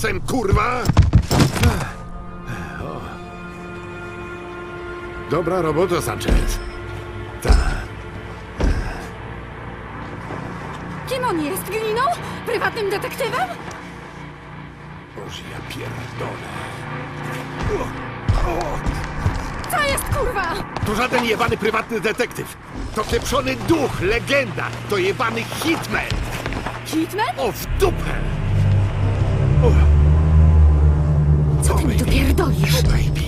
czasem, kurwa? O. Dobra robota, Sanchez. Kim on jest? Gliną? Prywatnym detektywem? Boże, ja pierdolę. Co jest, kurwa? To żaden jebany prywatny detektyw. To pieprzony duch, legenda. To jebany hitman. Hitman? O, w dupę! Pierdolisz? o, baby.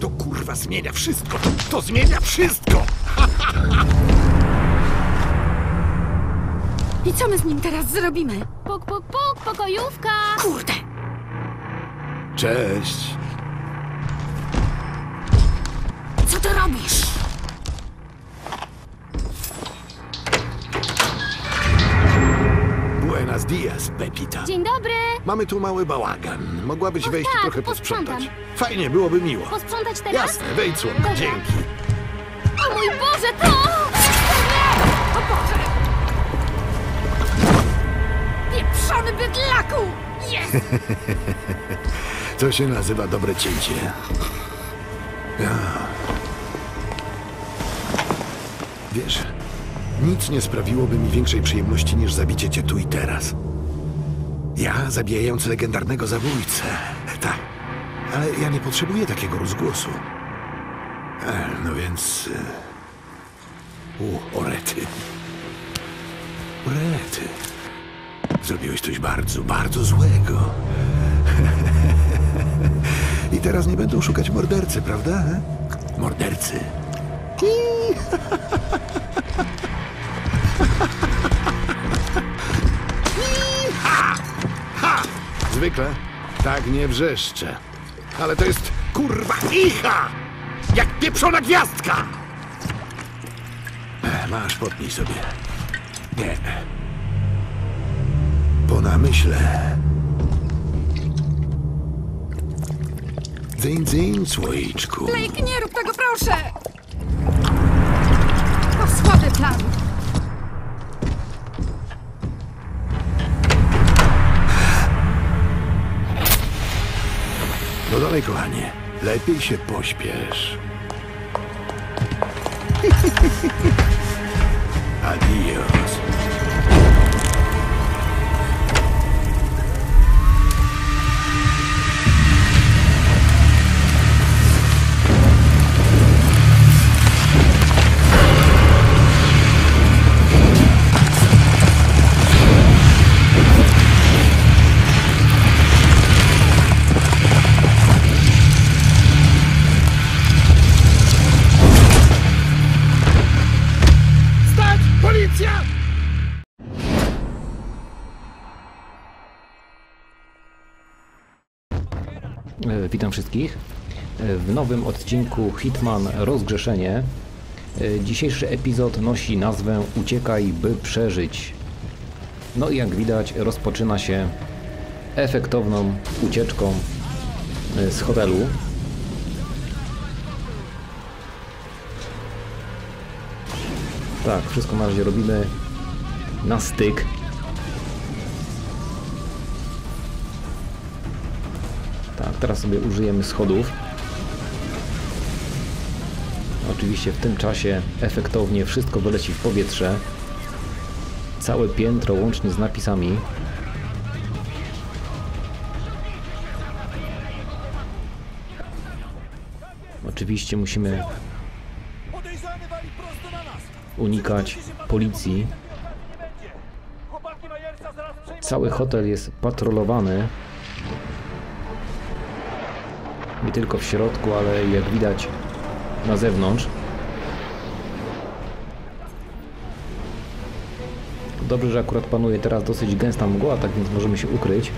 To kurwa zmienia wszystko. To, to zmienia wszystko. I co my z nim teraz zrobimy? Puk, puk, puk, pokojówka! Kurde! Cześć. Co ty robisz? Dias, Pepita. Dzień dobry! Mamy tu mały bałagan. Mogłabyś Och, wejść i tak, trochę posprzątam. posprzątać. Fajnie, byłoby miło. Posprzątać teraz? Jasne, wejdź słonko, Dobra. dzięki. O mój Boże, to! O Boże! Pieprzony bydlaku! Jest! To się nazywa dobre cięcie. Ja. Wiesz, nic nie sprawiłoby mi większej przyjemności niż zabicie cię tu i teraz. Ja zabijający legendarnego zabójcę. Tak, ale ja nie potrzebuję takiego rozgłosu. E, no więc... e, U, orety. Orety. Zrobiłeś coś bardzo, bardzo złego. I teraz nie będą szukać mordercy, prawda? he? Mordercy. Zwykle tak nie wrzeszczę. Ale to jest kurwa icha! Jak pieprzona gwiazdka! E, Masz, potnij sobie. Nie. Po namyśle. Dzyń, dzyń, słoiczku. Blake, nie rób tego, proszę! To słaby plan. No dalej, kochanie. Lepiej się pośpiesz. Adios. Wszystkich w nowym odcinku Hitman Rozgrzeszenie. Dzisiejszy epizod nosi nazwę Uciekaj, by przeżyć. No i jak widać, rozpoczyna się efektowną ucieczką e, z hotelu. Tak, wszystko na razie robimy na styk. Tak, teraz sobie użyjemy schodów. Oczywiście w tym czasie efektownie wszystko wyleci w powietrze. Całe piętro łącznie z napisami. Oczywiście musimy unikać policji. Cały hotel jest patrolowany. Tylko w środku, ale jak widać na zewnątrz. Dobrze, że akurat panuje teraz dosyć gęsta mgła, tak więc możemy się ukryć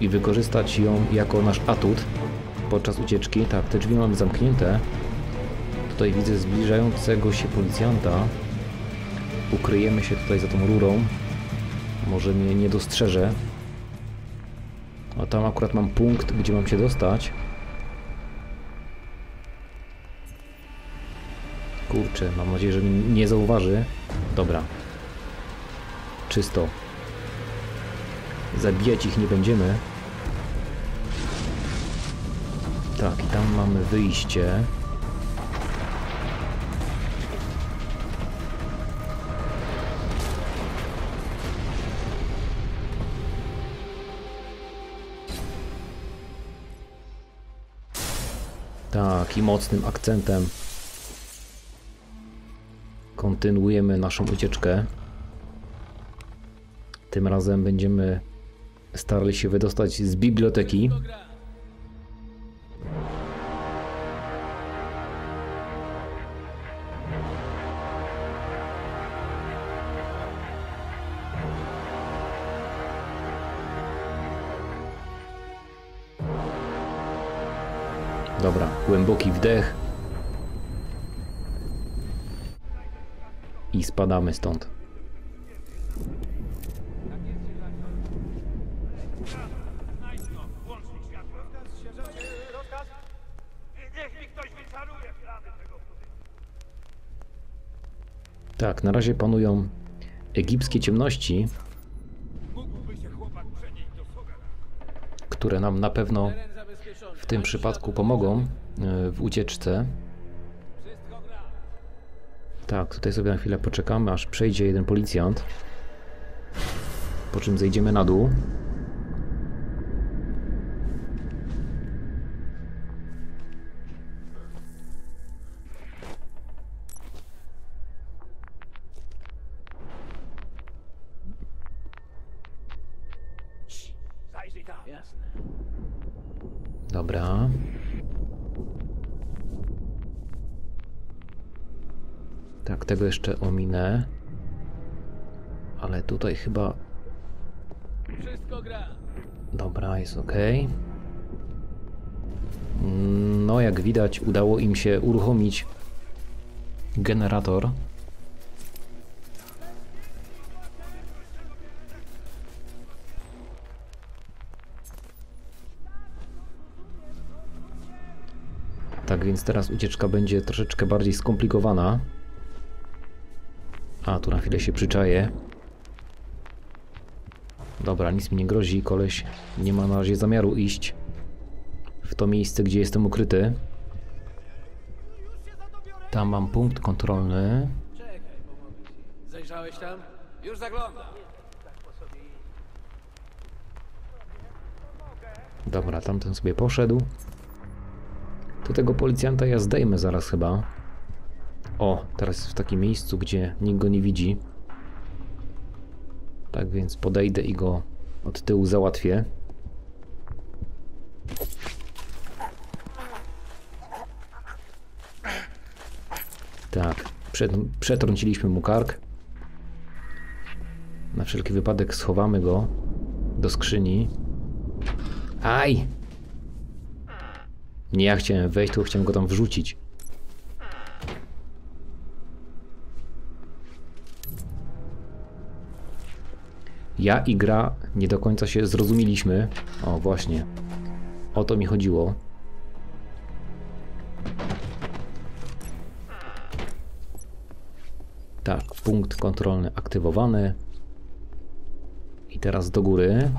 i wykorzystać ją jako nasz atut podczas ucieczki. Tak, te drzwi mamy zamknięte. Tutaj widzę zbliżającego się policjanta. Ukryjemy się tutaj za tą rurą. Może mnie nie dostrzeże. A tam akurat mam punkt, gdzie mam się dostać. Kurczę, mam nadzieję, że mnie nie zauważy. Dobra. Czysto. Zabijać ich nie będziemy. Tak, i tam mamy wyjście. Tak, i mocnym akcentem kontynuujemy naszą ucieczkę. Tym razem będziemy starali się wydostać z biblioteki. Głęboki wdech. I spadamy stąd. Tak, na razie panują egipskie ciemności, które nam na pewno tym przypadku pomogą e, w ucieczce. Tak, tutaj sobie na chwilę poczekamy, aż przejdzie jeden policjant. Po czym zejdziemy na dół. Tak, tego jeszcze ominę. Ale tutaj chyba. Wszystko gra. Dobra, jest ok. No, jak widać, udało im się uruchomić generator. Tak więc teraz ucieczka będzie troszeczkę bardziej skomplikowana. A, tu na chwilę się przyczaję. Dobra, nic mi nie grozi, koleś nie ma na razie zamiaru iść w to miejsce, gdzie jestem ukryty. Tam mam punkt kontrolny. Zajrzałeś tam? Już zaglądam. Dobra, tamten sobie poszedł. To tego policjanta ja zdejmę zaraz chyba. O, teraz jest w takim miejscu, gdzie nikt go nie widzi. Tak więc podejdę i go od tyłu załatwię. Tak, przet, przetrąciliśmy mu kark. Na wszelki wypadek schowamy go do skrzyni. Aj! Nie ja chciałem wejść, tylko chciałem go tam wrzucić. Ja i gra nie do końca się zrozumieliśmy. O, właśnie. O to mi chodziło. Tak, punkt kontrolny aktywowany. I teraz do góry.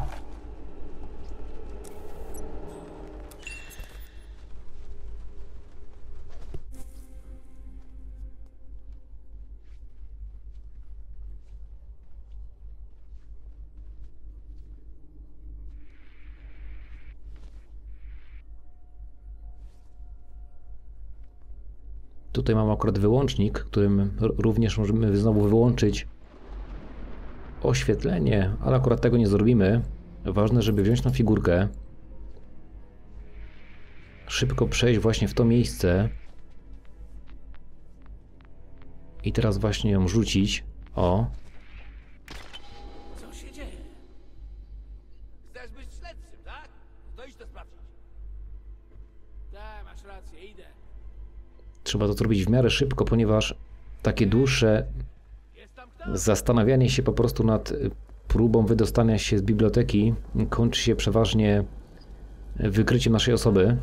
Tutaj mam akurat wyłącznik, którym również możemy znowu wyłączyć oświetlenie, ale akurat tego nie zrobimy. Ważne, żeby wziąć tą figurkę, szybko przejść właśnie w to miejsce i teraz właśnie ją rzucić. O, trzeba to zrobić w miarę szybko, ponieważ takie dłuższe? Zastanawianie się po prostu nad y, próbą wydostania się z biblioteki kończy się przeważnie wykryciem naszej osoby.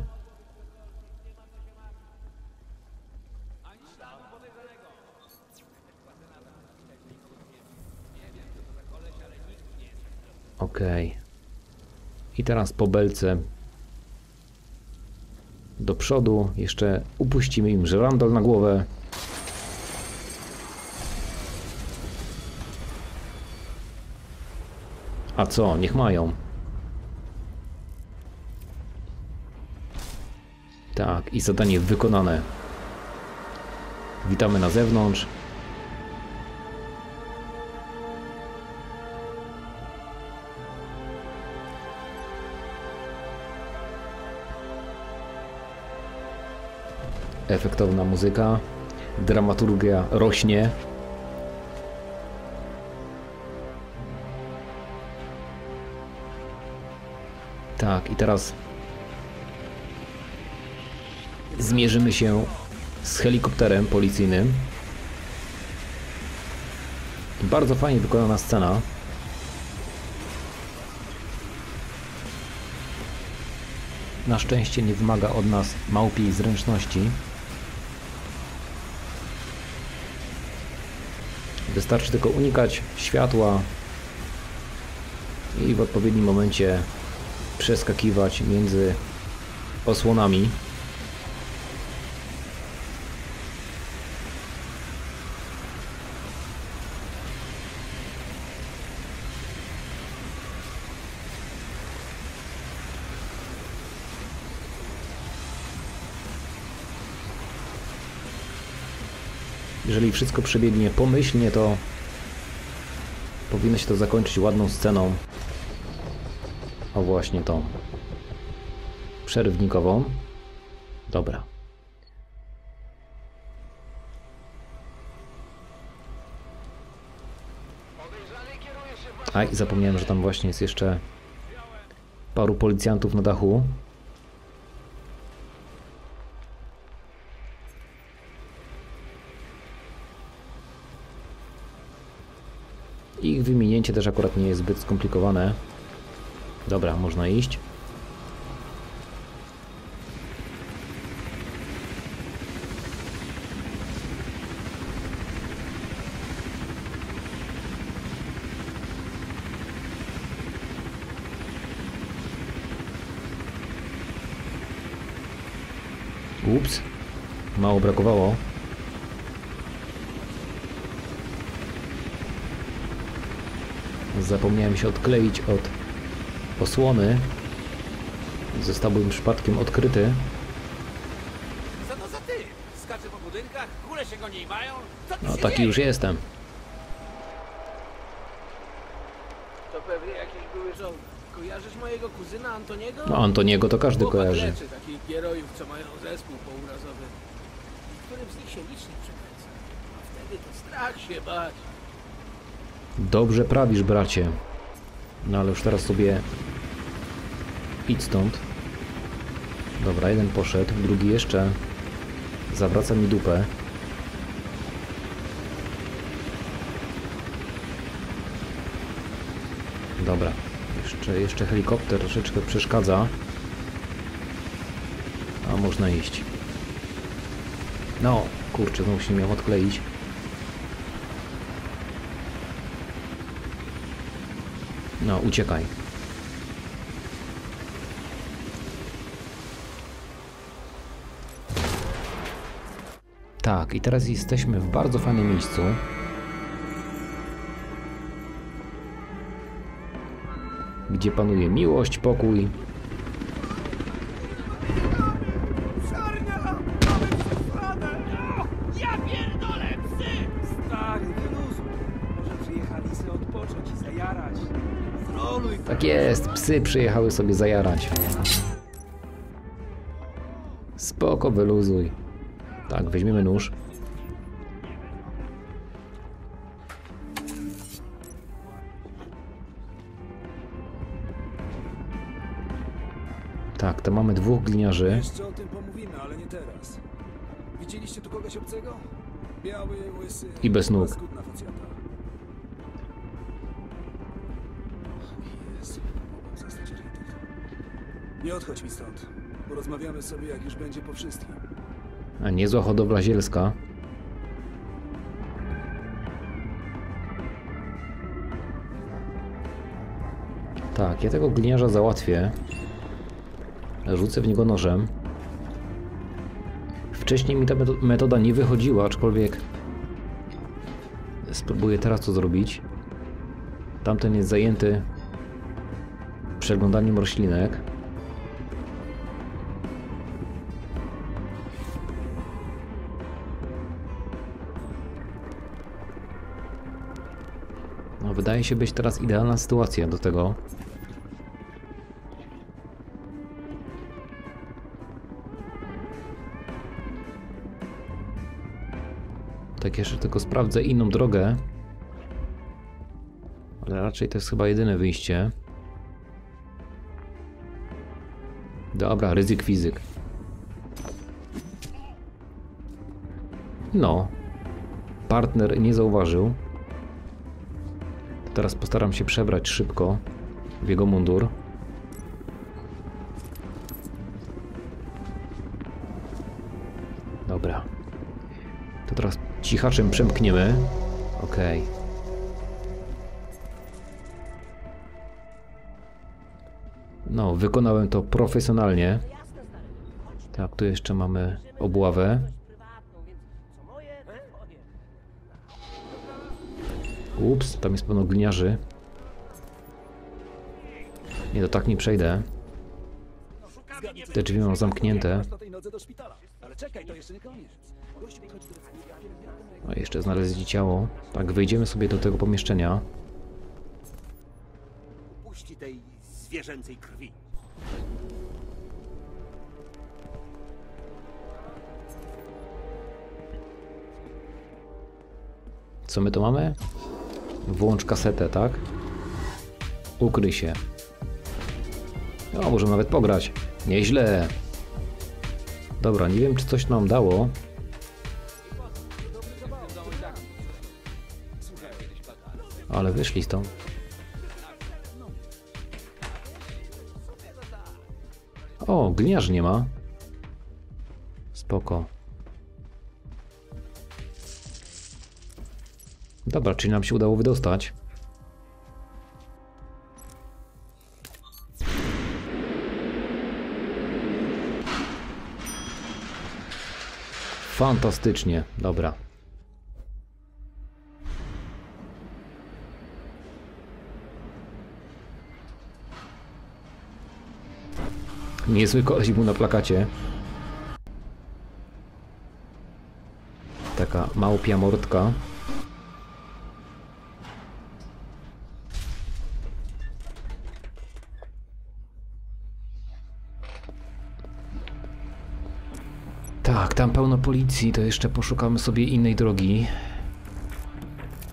Okej. I teraz po belce do przodu. Jeszcze upuścimy im żerandol na głowę. A co? Niech mają. Tak, i zadanie wykonane. Witamy na zewnątrz. Efektowna muzyka. Dramaturgia rośnie. Tak, i teraz zmierzymy się z helikopterem policyjnym. Bardzo fajnie wykonana scena. Na szczęście nie wymaga od nas małpiej zręczności. Wystarczy tylko unikać światła i w odpowiednim momencie przeskakiwać między osłonami. Jeżeli wszystko przebiegnie pomyślnie, to powinno się to zakończyć ładną sceną. O właśnie tą. Przerywnikową. Dobra. A i zapomniałem, że tam właśnie jest jeszcze paru policjantów na dachu. Też akurat nie jest zbyt skomplikowane. Dobra, można iść. Ups, mało brakowało. Zapomniałem się odkleić od osłony. Zostałbym przypadkiem odkryty. Co to za ty? Skacze po budynkach, kule się go nie mają? No taki dzieje? już jestem. To pewnie jakiś były żołnierz. Kojarzysz mojego kuzyna Antoniego? No Antoniego to każdy Chłopak kojarzy. leczy takich gierojów, co mają zespół pourazowy. Którym z nich się licznie przykręca. A wtedy to strach się bać. Dobrze prawisz, bracie. No ale już teraz sobie idź stąd. Dobra, jeden poszedł, drugi jeszcze zawraca mi dupę. Dobra, jeszcze, jeszcze helikopter troszeczkę przeszkadza. A można iść. No, kurczę, znowu się miał odkleić. No, uciekaj. Tak, i teraz jesteśmy w bardzo fajnym miejscu. Gdzie panuje miłość, pokój. Psy przyjechały sobie zajarać. Spoko, wyluzuj. Tak, weźmiemy nóż. Tak, to mamy dwóch gliniarzy. Jeszcze o tym pomówimy, ale nie teraz. Widzieliście tu kogoś obcego? Biały, łysy... I bez nóg. Nie odchodź mi stąd. Porozmawiamy sobie, jak już będzie po wszystkim. A niezła hodowla zielska. Tak, ja tego gliniarza załatwię. Rzucę w niego nożem. Wcześniej mi ta meto- metoda nie wychodziła, aczkolwiek spróbuję teraz to zrobić. Tamten jest zajęty przeglądaniem roślinek. Wydaje się być teraz idealna sytuacja do tego. Tak jeszcze tylko sprawdzę inną drogę. Ale raczej to jest chyba jedyne wyjście. Dobra, ryzyk fizyk. No. Partner nie zauważył. Teraz postaram się przebrać szybko w jego mundur. Dobra. To teraz cichaczem przemkniemy. Okej. No, wykonałem to profesjonalnie. Tak, tu jeszcze mamy obławę. Ups, tam jest pełno gliniarzy. Nie, to tak nie przejdę. Te drzwi mam zamknięte. Czekaj, to jeszcze A znaleźli ciało. Tak, wejdziemy sobie do tego pomieszczenia. Puści tej zwierzęcej krwi. Co my tu mamy? Włącz kasetę, tak? Ukryj się. No, może nawet pograć. Nieźle. Dobra, nie wiem, czy coś nam dało. Ale wyszli stąd. O, gliniarz nie ma. Spoko. Dobra, czyli nam się udało wydostać. Fantastycznie, dobra. Niezły koleś był na plakacie. Taka małpia mordka. Policji, to jeszcze poszukamy sobie innej drogi.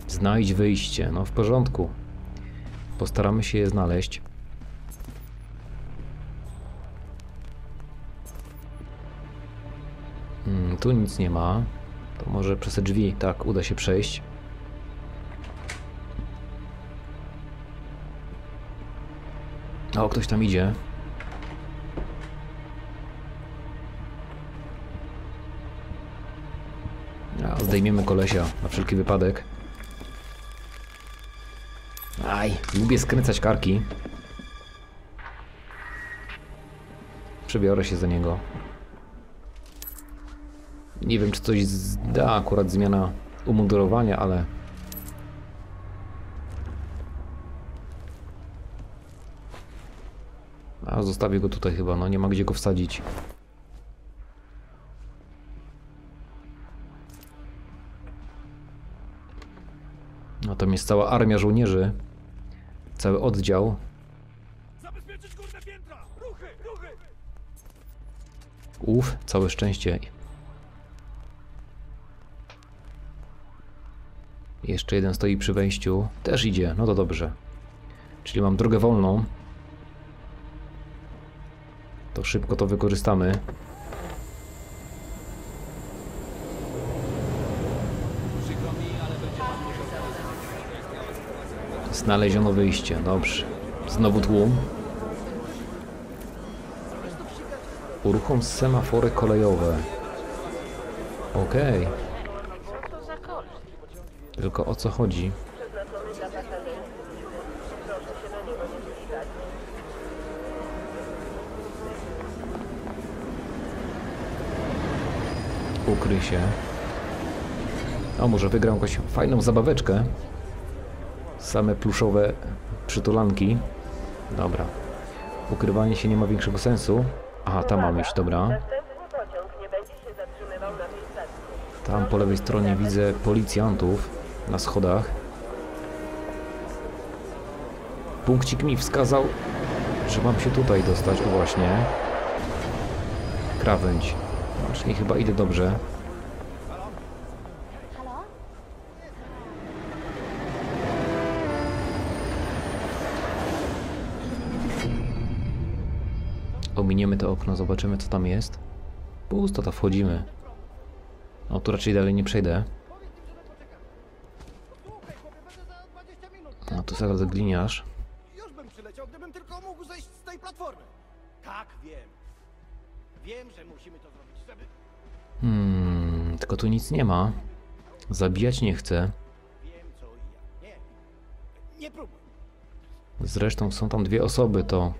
Znajdź wyjście, no w porządku. Postaramy się je znaleźć. Hmm, tu nic nie ma. To może przez te drzwi, tak, uda się przejść. O, ktoś tam idzie. Zdejmiemy kolesia na wszelki wypadek. Aj, lubię skręcać karki. Przebiorę się za niego. Nie wiem, czy coś da akurat zmiana umundurowania, ale... A, zostawię go tutaj chyba, no nie ma gdzie go wsadzić. Tam jest cała armia żołnierzy. Cały oddział. Uf, całe szczęście. Jeszcze jeden stoi przy wejściu. Też idzie, no to dobrze. Czyli mam drogę wolną. To szybko to wykorzystamy. Znaleziono wyjście, dobrze. Znowu tłum. Uruchom semafory kolejowe. Okej. Okay. Tylko o co chodzi? Ukryj się. O, może wygrał jakąś fajną zabaweczkę. Same pluszowe przytulanki. Dobra. Ukrywanie się nie ma większego sensu. Aha, tam mam iść, dobra. Tam po lewej stronie widzę policjantów na schodach. Punkcik mi wskazał, że mam się tutaj dostać. Właśnie. Krawędź. Czyli chyba idę dobrze. Ominiemy to okno, zobaczymy co tam jest. Pusto, to wchodzimy. No tu raczej dalej nie przejdę. No tu zaraz gliniarz. Już bym przyleciał, gdybym tylko mógł zejść z tej platformy. Tak, wiem. Wiem, że musimy to zrobić, żeby... Hmm, tylko tu nic nie ma. Zabijać nie chcę. Zresztą są tam dwie osoby, to...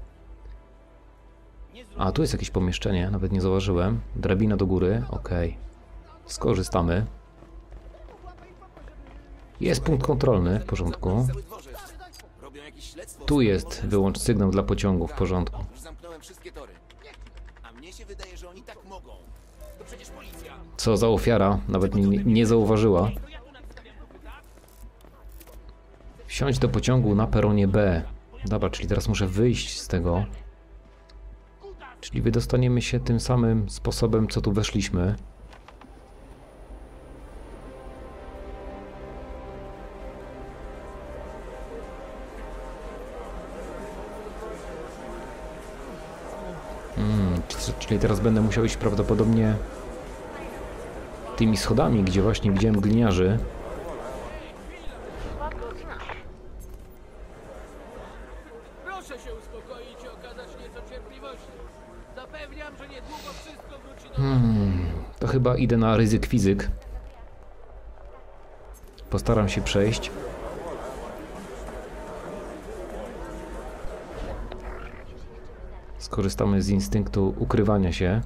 A, tu jest jakieś pomieszczenie, nawet nie zauważyłem. Drabina do góry, okej. Skorzystamy. Jest punkt kontrolny, w porządku. Tu jest wyłącz sygnał dla pociągu, w porządku. Co za ofiara, nawet nie, nie zauważyła. Wsiąść do pociągu na peronie B. Dobra, czyli teraz muszę wyjść z tego. Czyli wydostaniemy się tym samym sposobem, co tu weszliśmy. Mm, c- czyli teraz będę musiał iść prawdopodobnie tymi schodami, gdzie właśnie widziałem gliniarzy. Chyba idę na ryzyk fizyk. Postaram się przejść. Skorzystamy z instynktu ukrywania się.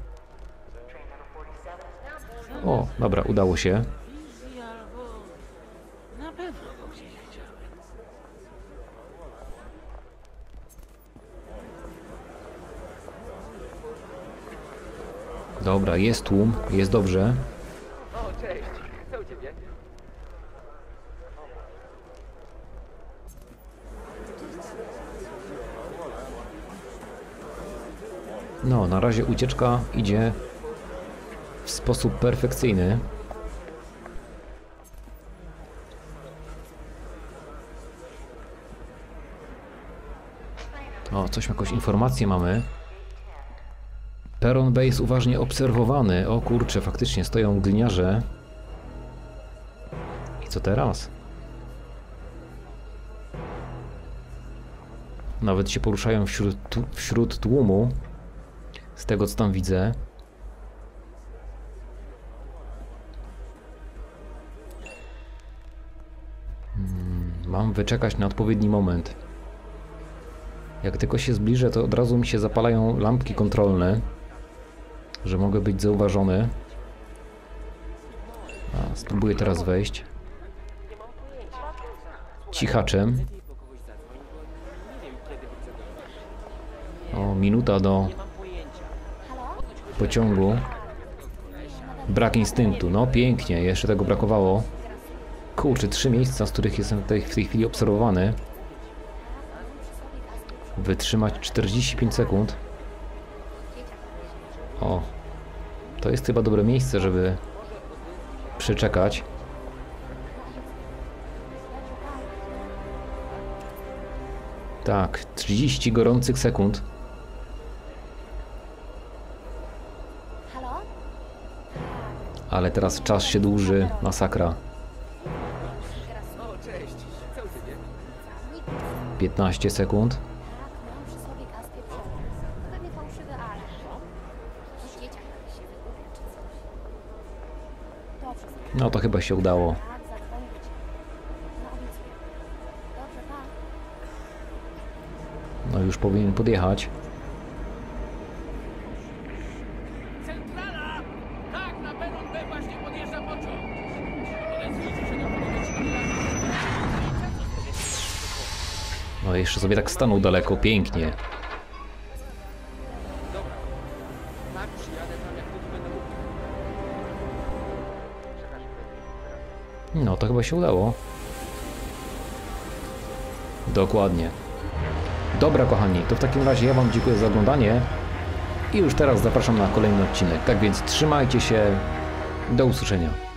O, dobra, udało się. wizji albo... Na pewno go gdzieś widziałem. Dobra, jest tłum, jest dobrze. O, cześć. Co u ciebie? No, na razie ucieczka idzie w sposób perfekcyjny. O, coś, jakąś informację mamy. Peron jest uważnie obserwowany. O kurczę, faktycznie stoją gliniarze. I co teraz? Nawet się poruszają wśród, wśród tłumu. Z tego co tam widzę. Hmm, Mam wyczekać na odpowiedni moment. Jak tylko się zbliżę, to od razu mi się zapalają lampki kontrolne, że mogę być zauważony. A, spróbuję teraz wejść. Cichaczem. O, minuta do pociągu. Brak instynktu. No pięknie, jeszcze tego brakowało. Kurczę, trzy miejsca, z których jestem tutaj w tej chwili obserwowany. Wytrzymać 45 sekund. O, to jest chyba dobre miejsce, żeby przeczekać. Tak, 30 gorących sekund. Ale teraz czas się dłuży, masakra. O, cześć. Co u ciebie? 15 sekund. chyba się udało. No już powinien podjechać. No jeszcze sobie tak stanął daleko, pięknie. Chyba się udało. Dokładnie. Dobra, kochani, to w takim razie ja Wam dziękuję za oglądanie. I już teraz zapraszam na kolejny odcinek. Tak więc trzymajcie się. Do usłyszenia.